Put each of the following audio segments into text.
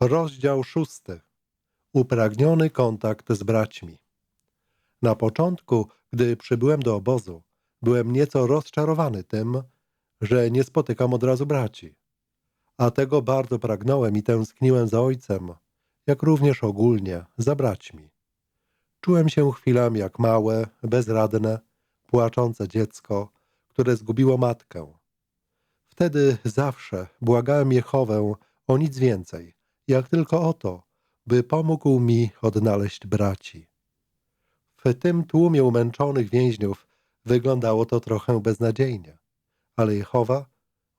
Rozdział szósty. Upragniony kontakt z braćmi. Na początku, gdy przybyłem do obozu, byłem nieco rozczarowany tym, że nie spotykam od razu braci. A tego bardzo pragnąłem i tęskniłem za ojcem, jak również ogólnie za braćmi. Czułem się chwilami jak małe, bezradne, płaczące dziecko, które zgubiło matkę. Wtedy zawsze błagałem Jehowę o nic więcej, jak tylko o to, by pomógł mi odnaleźć braci. W tym tłumie umęczonych więźniów wyglądało to trochę beznadziejnie, ale Jehowa,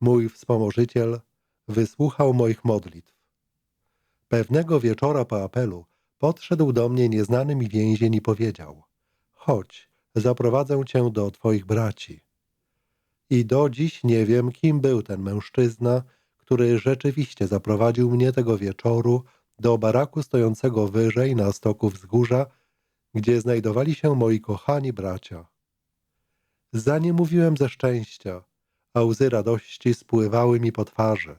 mój wspomożyciel, wysłuchał moich modlitw. Pewnego wieczora po apelu podszedł do mnie nieznany mi więzień i powiedział – chodź, zaprowadzę cię do twoich braci. I do dziś nie wiem, kim był ten mężczyzna, który rzeczywiście zaprowadził mnie tego wieczoru do baraku stojącego wyżej na stoku wzgórza, gdzie znajdowali się moi kochani bracia. Zanim mówiłem ze szczęścia, a łzy radości spływały mi po twarzy.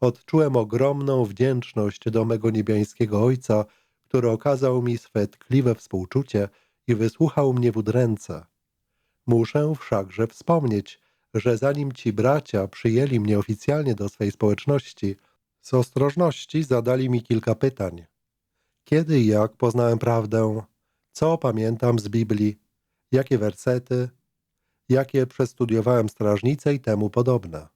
Odczułem ogromną wdzięczność do mego niebiańskiego Ojca, który okazał mi swe tkliwe współczucie i wysłuchał mnie w udręce. Muszę wszakże wspomnieć, że zanim ci bracia przyjęli mnie oficjalnie do swej społeczności, z ostrożności zadali mi kilka pytań. Kiedy i jak poznałem prawdę, co pamiętam z Biblii, jakie wersety, jakie przestudiowałem strażnice i temu podobne.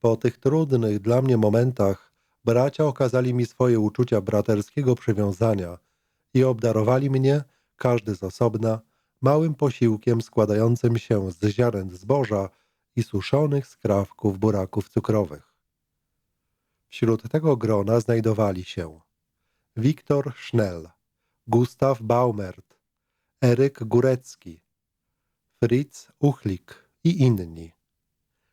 Po tych trudnych dla mnie momentach bracia okazali mi swoje uczucia braterskiego przywiązania i obdarowali mnie, każdy z osobna, małym posiłkiem składającym się z ziaren zboża i suszonych skrawków buraków cukrowych. Wśród tego grona znajdowali się Wiktor Schnell, Gustav Baumert, Eryk Górecki, Fritz Uchlik i inni.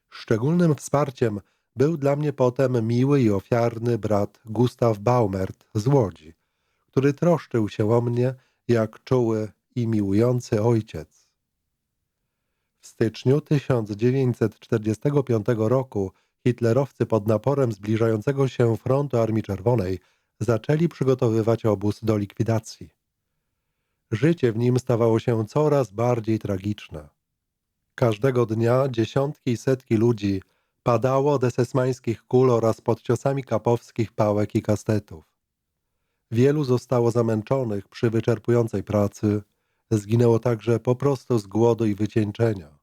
Szczególnym wsparciem był dla mnie potem miły i ofiarny brat Gustav Baumert z Łodzi, który troszczył się o mnie jak czuły i miłujący ojciec. Styczniu 1945 roku hitlerowcy pod naporem zbliżającego się frontu Armii Czerwonej zaczęli przygotowywać obóz do likwidacji. Życie w nim stawało się coraz bardziej tragiczne. Każdego dnia dziesiątki i setki ludzi padało od esesmańskich kul oraz pod ciosami kapowskich pałek i kastetów. Wielu zostało zamęczonych przy wyczerpującej pracy, zginęło także po prostu z głodu i wycieńczenia.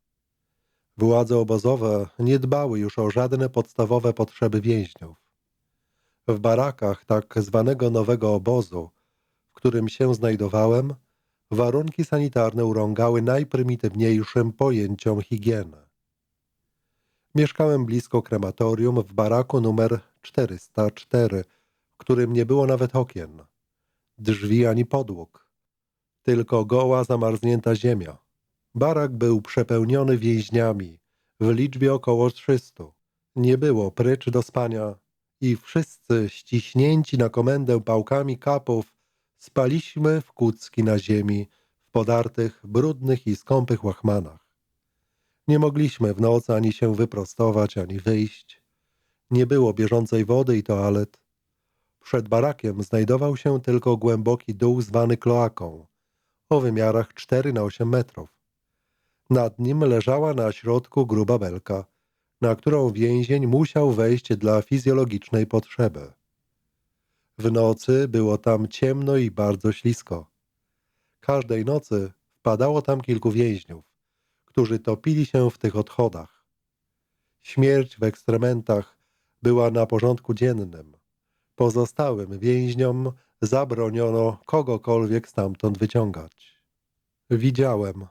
Władze obozowe nie dbały już o żadne podstawowe potrzeby więźniów. W barakach tak zwanego nowego obozu, w którym się znajdowałem, warunki sanitarne urągały najprymitywniejszym pojęciom higieny. Mieszkałem blisko krematorium w baraku numer 404, w którym nie było nawet okien, drzwi ani podłóg, tylko goła zamarznięta ziemia. Barak był przepełniony więźniami w liczbie około 300. Nie było prycz do spania i wszyscy ściśnięci na komendę pałkami kapów spaliśmy w kucki na ziemi w podartych, brudnych i skąpych łachmanach. Nie mogliśmy w nocy ani się wyprostować, ani wyjść. Nie było bieżącej wody i toalet. Przed barakiem znajdował się tylko głęboki dół zwany kloaką, o wymiarach 4 na 8 metrów. Nad nim leżała na środku gruba belka, na którą więzień musiał wejść dla fizjologicznej potrzeby. W nocy było tam ciemno i bardzo ślisko. Każdej nocy wpadało tam kilku więźniów, którzy topili się w tych odchodach. Śmierć w ekstrementach była na porządku dziennym. Pozostałym więźniom zabroniono kogokolwiek stamtąd wyciągać. Widziałem,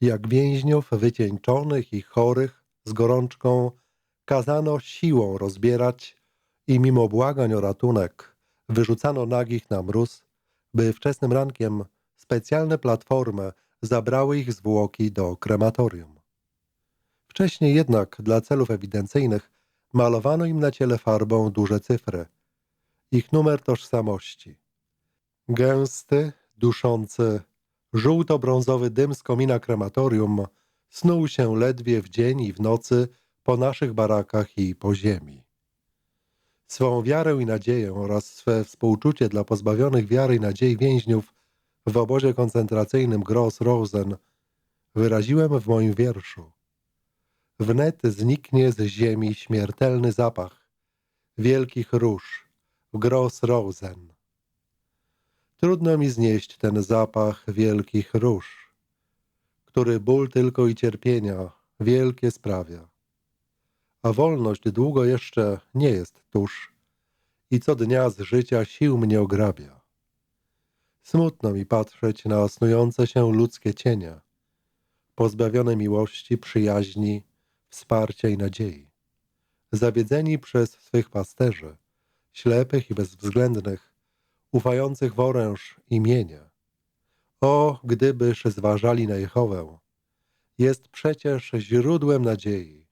jak więźniów wycieńczonych i chorych z gorączką kazano siłą rozbierać i mimo błagań o ratunek wyrzucano nagich na mróz, by wczesnym rankiem specjalne platformy zabrały ich zwłoki do krematorium. Wcześniej jednak dla celów ewidencyjnych malowano im na ciele farbą duże cyfry, ich numer tożsamości. Gęsty, duszący Żółto-brązowy dym z komina krematorium snuł się ledwie w dzień i w nocy po naszych barakach i po ziemi. Swą wiarę i nadzieję oraz swe współczucie dla pozbawionych wiary i nadziei więźniów w obozie koncentracyjnym Gross Rosen wyraziłem w moim wierszu. Wnet zniknie z ziemi śmiertelny zapach wielkich róż Gross Rosen. Trudno mi znieść ten zapach wielkich róż, który ból tylko i cierpienia wielkie sprawia. A wolność długo jeszcze nie jest tuż i co dnia z życia sił mnie ograbia. Smutno mi patrzeć na snujące się ludzkie cienie, pozbawione miłości, przyjaźni, wsparcia i nadziei. Zawiedzeni przez swych pasterzy, ślepych i bezwzględnych, ufających w oręż imienie. O, gdybyż zważali na Jehowę, jest przecież źródłem nadziei.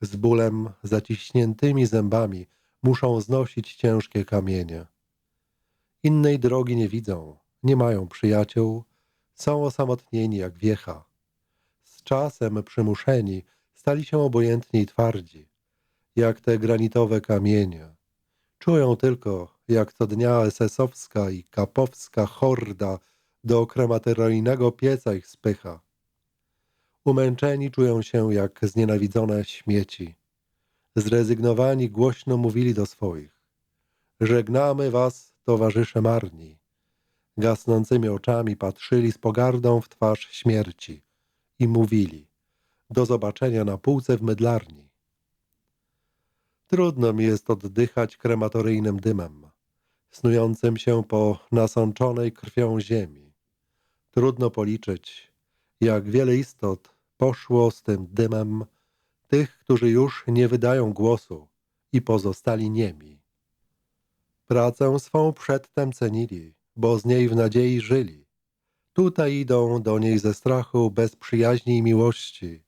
Z bólem, zaciśniętymi zębami muszą znosić ciężkie kamienie. Innej drogi nie widzą, nie mają przyjaciół, są osamotnieni jak wiecha. Z czasem przymuszeni stali się obojętni i twardzi, jak te granitowe kamienie. Czują tylko, jak co dnia esesowska i kapowska horda do kremateryjnego pieca ich spycha. Umęczeni czują się jak znienawidzone śmieci. Zrezygnowani głośno mówili do swoich. Żegnamy was, towarzysze marni. Gasnącymi oczami patrzyli z pogardą w twarz śmierci i mówili do zobaczenia na półce w mydlarni. Trudno mi jest oddychać krematoryjnym dymem, snującym się po nasączonej krwią ziemi. Trudno policzyć, jak wiele istot poszło z tym dymem tych, którzy już nie wydają głosu i pozostali niemi. Pracę swą przedtem cenili, bo z niej w nadziei żyli. Tutaj idą do niej ze strachu, bez przyjaźni i miłości.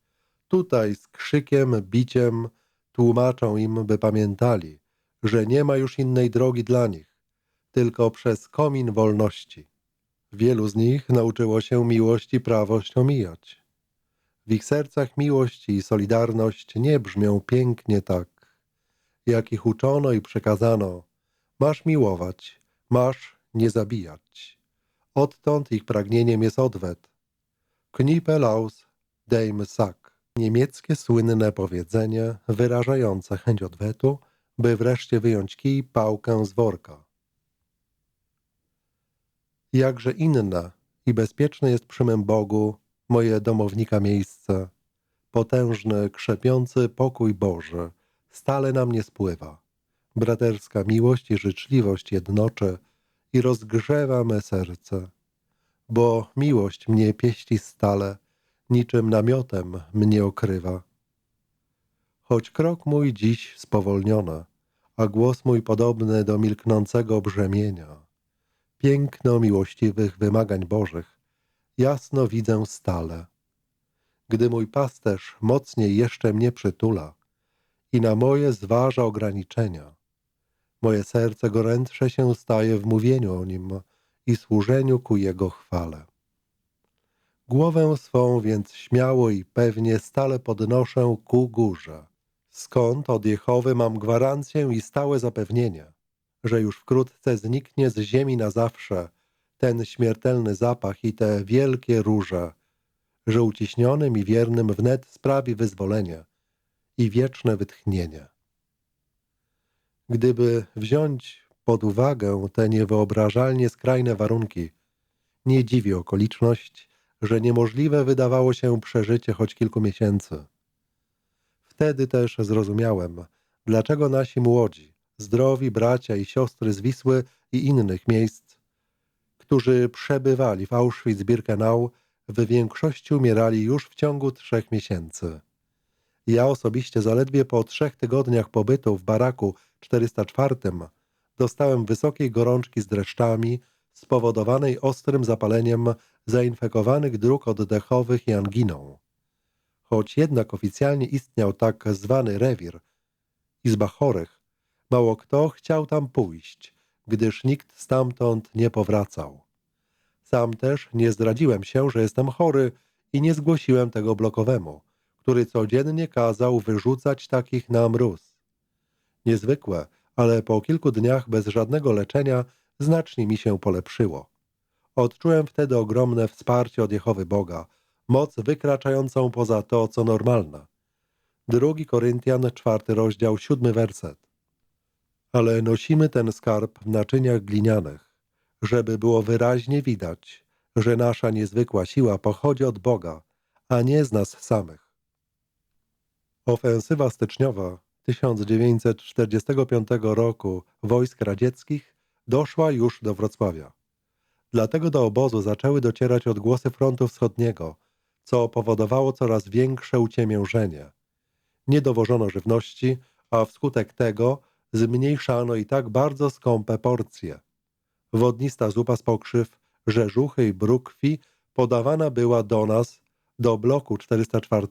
Tutaj z krzykiem, biciem tłumaczą im, by pamiętali, że nie ma już innej drogi dla nich, tylko przez komin wolności. Wielu z nich nauczyło się miłość i prawość omijać. W ich sercach miłość i solidarność nie brzmią pięknie tak, jak ich uczono i przekazano. Masz miłować, masz nie zabijać. Odtąd ich pragnieniem jest odwet. Knipe laus deim sak. Niemieckie słynne powiedzenie wyrażające chęć odwetu, by wreszcie wyjąć kij pałkę z worka. Jakże inne i bezpieczne jest przy mym Bogu moje domownika miejsce. Potężny, krzepiący pokój Boży stale na mnie spływa. Braterska miłość i życzliwość jednoczy i rozgrzewa me serce. Bo miłość mnie pieści stale, niczym namiotem mnie okrywa. Choć krok mój dziś spowolniony, a głos mój podobny do milknącego brzemienia, piękno miłościwych wymagań Bożych, jasno widzę stale. Gdy mój pasterz mocniej jeszcze mnie przytula i na moje zważa ograniczenia, moje serce gorętsze się staje w mówieniu o nim i służeniu ku jego chwale. Głowę swą więc śmiało i pewnie stale podnoszę ku górze, skąd od Jehowy mam gwarancję i stałe zapewnienie, że już wkrótce zniknie z ziemi na zawsze ten śmiertelny zapach i te wielkie róże, że uciśnionym i wiernym wnet sprawi wyzwolenie i wieczne wytchnienie. Gdyby wziąć pod uwagę te niewyobrażalnie skrajne warunki, nie dziwi okoliczność, że niemożliwe wydawało się przeżycie choć kilku miesięcy. Wtedy też zrozumiałem, dlaczego nasi młodzi, zdrowi bracia i siostry z Wisły i innych miejsc, którzy przebywali w Auschwitz-Birkenau, w większości umierali już w ciągu trzech miesięcy. Ja osobiście zaledwie po trzech tygodniach pobytu w baraku 404 dostałem wysokiej gorączki z dreszczami spowodowanej ostrym zapaleniem zainfekowanych dróg oddechowych i anginą. Choć jednak oficjalnie istniał tak zwany rewir, izba chorych, mało kto chciał tam pójść, gdyż nikt stamtąd nie powracał. Sam też nie zdradziłem się, że jestem chory i nie zgłosiłem tego blokowemu, który codziennie kazał wyrzucać takich na mróz. Niezwykłe, ale po kilku dniach bez żadnego leczenia znacznie mi się polepszyło. Odczułem wtedy ogromne wsparcie od Jehowy Boga, moc wykraczającą poza to, co normalne. Drugi Koryntian, czwarty rozdział, siódmy werset. Ale nosimy ten skarb w naczyniach glinianych, żeby było wyraźnie widać, że nasza niezwykła siła pochodzi od Boga, a nie z nas samych. Ofensywa styczniowa 1945 roku wojsk radzieckich doszła już do Wrocławia. Dlatego do obozu zaczęły docierać odgłosy frontu wschodniego, co powodowało coraz większe uciemiężenie. Nie dowożono żywności, a wskutek tego zmniejszano i tak bardzo skąpe porcje. Wodnista zupa z pokrzyw, rzeżuchy i brukwi podawana była do nas, do bloku 404,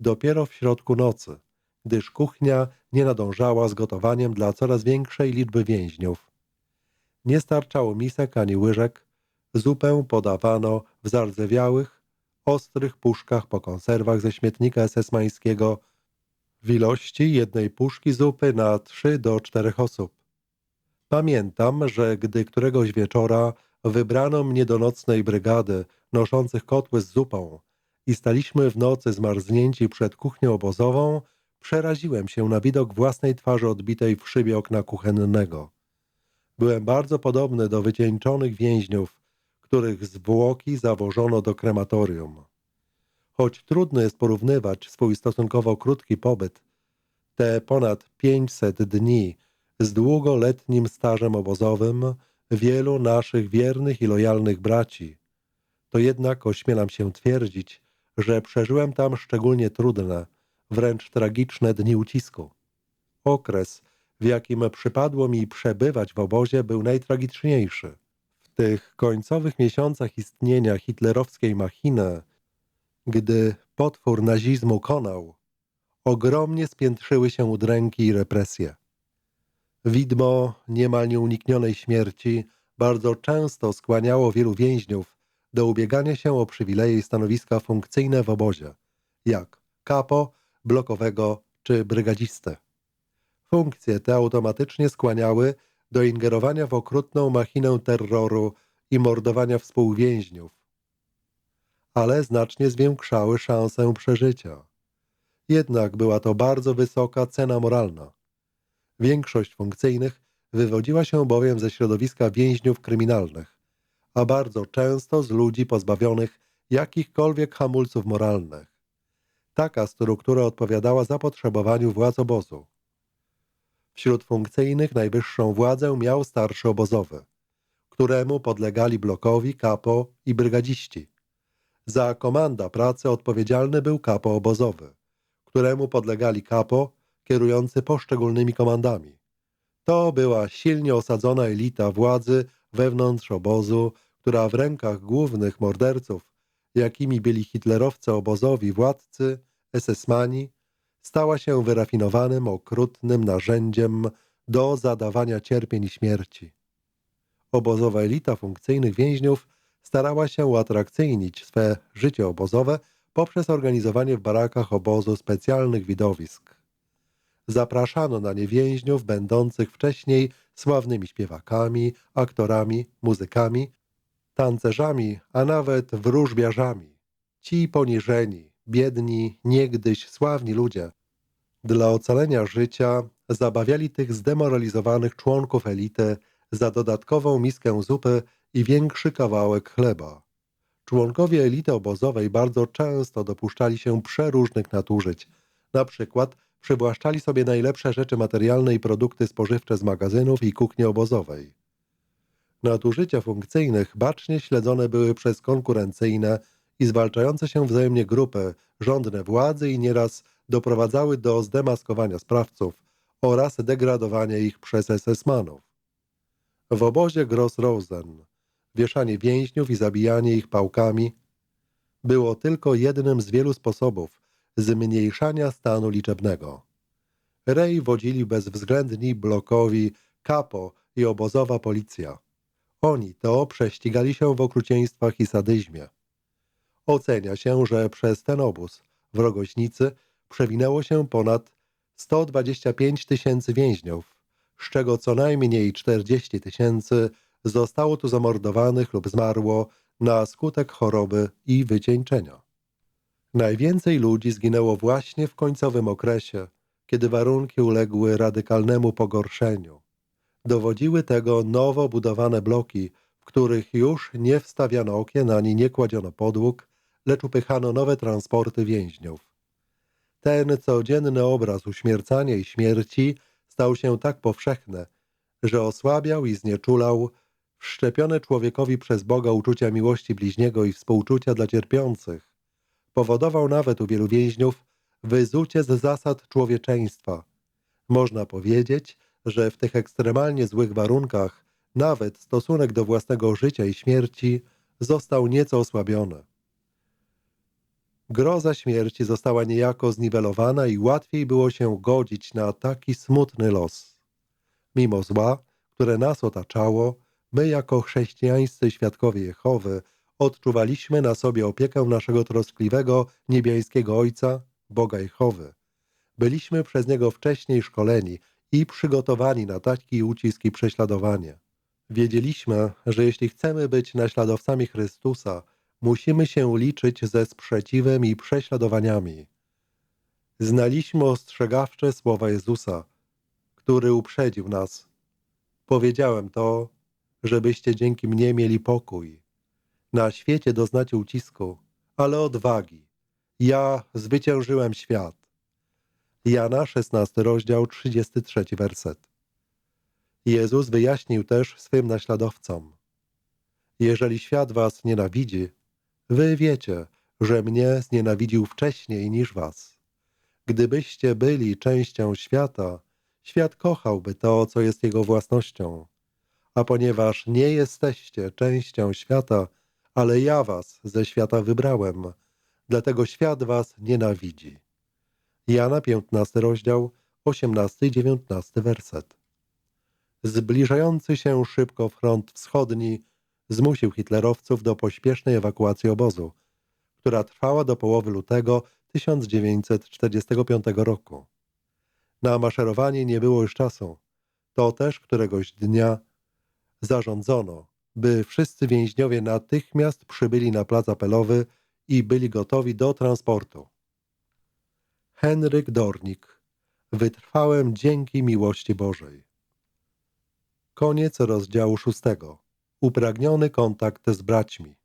dopiero w środku nocy, gdyż kuchnia nie nadążała z gotowaniem dla coraz większej liczby więźniów. Nie starczało misek ani łyżek, zupę podawano w zardzewiałych, ostrych puszkach po konserwach ze śmietnika esesmańskiego w ilości jednej puszki zupy na trzy do czterech osób. Pamiętam, że gdy któregoś wieczora wybrano mnie do nocnej brygady noszących kotły z zupą i staliśmy w nocy zmarznięci przed kuchnią obozową, przeraziłem się na widok własnej twarzy odbitej w szybie okna kuchennego. Byłem bardzo podobny do wycieńczonych więźniów, których zwłoki zawożono do krematorium. Choć trudno jest porównywać swój stosunkowo krótki pobyt, te ponad 500 dni z długoletnim stażem obozowym wielu naszych wiernych i lojalnych braci, to jednak ośmielam się twierdzić, że przeżyłem tam szczególnie trudne, wręcz tragiczne dni ucisku. Okres, w jakim przypadło mi przebywać w obozie, był najtragiczniejszy. W tych końcowych miesiącach istnienia hitlerowskiej machiny, gdy potwór nazizmu konał, ogromnie spiętrzyły się udręki i represje. Widmo niemal nieuniknionej śmierci bardzo często skłaniało wielu więźniów do ubiegania się o przywileje i stanowiska funkcyjne w obozie, jak kapo, blokowego czy brygadzistę. Funkcje te automatycznie skłaniały do ingerowania w okrutną machinę terroru i mordowania współwięźniów, ale znacznie zwiększały szansę przeżycia. Jednak była to bardzo wysoka cena moralna. Większość funkcyjnych wywodziła się bowiem ze środowiska więźniów kryminalnych, a bardzo często z ludzi pozbawionych jakichkolwiek hamulców moralnych. Taka struktura odpowiadała zapotrzebowaniu władz obozu. Wśród funkcyjnych najwyższą władzę miał starszy obozowy, któremu podlegali blokowi, kapo i brygadziści. Za komanda pracy odpowiedzialny był kapo obozowy, któremu podlegali kapo kierujący poszczególnymi komandami. To była silnie osadzona elita władzy wewnątrz obozu, która w rękach głównych morderców, jakimi byli hitlerowcy obozowi władcy, esesmani, stała się wyrafinowanym, okrutnym narzędziem do zadawania cierpień i śmierci. Obozowa elita funkcyjnych więźniów starała się uatrakcyjnić swe życie obozowe poprzez organizowanie w barakach obozu specjalnych widowisk. Zapraszano na nie więźniów będących wcześniej sławnymi śpiewakami, aktorami, muzykami, tancerzami, a nawet wróżbiarzami. Ci poniżeni, biedni, niegdyś sławni ludzie dla ocalenia życia zabawiali tych zdemoralizowanych członków elity za dodatkową miskę zupy i większy kawałek chleba. Członkowie elity obozowej bardzo często dopuszczali się przeróżnych nadużyć, na przykład przywłaszczali sobie najlepsze rzeczy materialne i produkty spożywcze z magazynów i kuchni obozowej. Nadużycia funkcyjnych bacznie śledzone były przez konkurencyjne i zwalczające się wzajemnie grupy, rządne władzy i nieraz doprowadzały do zdemaskowania sprawców oraz degradowania ich przez SS-manów. W obozie Gross-Rosen wieszanie więźniów i zabijanie ich pałkami było tylko jednym z wielu sposobów zmniejszania stanu liczebnego. Rej wodzili bezwzględni blokowi kapo i obozowa policja. Oni to prześcigali się w okrucieństwach i sadyzmie. Ocenia się, że przez ten obóz w Rogoźnicy przewinęło się ponad 125 tysięcy więźniów, z czego co najmniej 40 tysięcy zostało tu zamordowanych lub zmarło na skutek choroby i wycieńczenia. Najwięcej ludzi zginęło właśnie w końcowym okresie, kiedy warunki uległy radykalnemu pogorszeniu. Dowodziły tego nowo budowane bloki, w których już nie wstawiano okien ani nie kładziono podłóg, lecz upychano nowe transporty więźniów. Ten codzienny obraz uśmiercania i śmierci stał się tak powszechny, że osłabiał i znieczulał wszczepione człowiekowi przez Boga uczucia miłości bliźniego i współczucia dla cierpiących. Powodował nawet u wielu więźniów wyzucie z zasad człowieczeństwa. Można powiedzieć, że w tych ekstremalnie złych warunkach nawet stosunek do własnego życia i śmierci został nieco osłabiony. Groza śmierci została niejako zniwelowana i łatwiej było się godzić na taki smutny los. Mimo zła, które nas otaczało, my jako chrześcijańscy świadkowie Jehowy odczuwaliśmy na sobie opiekę naszego troskliwego niebiańskiego Ojca, Boga Jehowy. Byliśmy przez Niego wcześniej szkoleni i przygotowani na taki ucisk i prześladowanie. Wiedzieliśmy, że jeśli chcemy być naśladowcami Chrystusa, musimy się liczyć ze sprzeciwem i prześladowaniami. Znaliśmy ostrzegawcze słowa Jezusa, który uprzedził nas. Powiedziałem to, żebyście dzięki mnie mieli pokój. Na świecie doznacie ucisku, ale odwagi. Ja zwyciężyłem świat. Jana 16 rozdział 33 werset. Jezus wyjaśnił też swym naśladowcom. Jeżeli świat was nienawidzi, wy wiecie, że mnie znienawidził wcześniej niż was. Gdybyście byli częścią świata, świat kochałby to, co jest jego własnością. A ponieważ nie jesteście częścią świata, ale ja was ze świata wybrałem, dlatego świat was nienawidzi. Jana 15 rozdział 18 i 19 werset. Zbliżający się szybko front wschodni zmusił hitlerowców do pośpiesznej ewakuacji obozu, która trwała do połowy lutego 1945 roku. Na maszerowanie nie było już czasu. To też któregoś dnia zarządzono, by wszyscy więźniowie natychmiast przybyli na plac apelowy i byli gotowi do transportu. Henryk Dornik. Wytrwałem dzięki miłości Bożej. Koniec rozdziału szóstego. Upragniony kontakt z braćmi.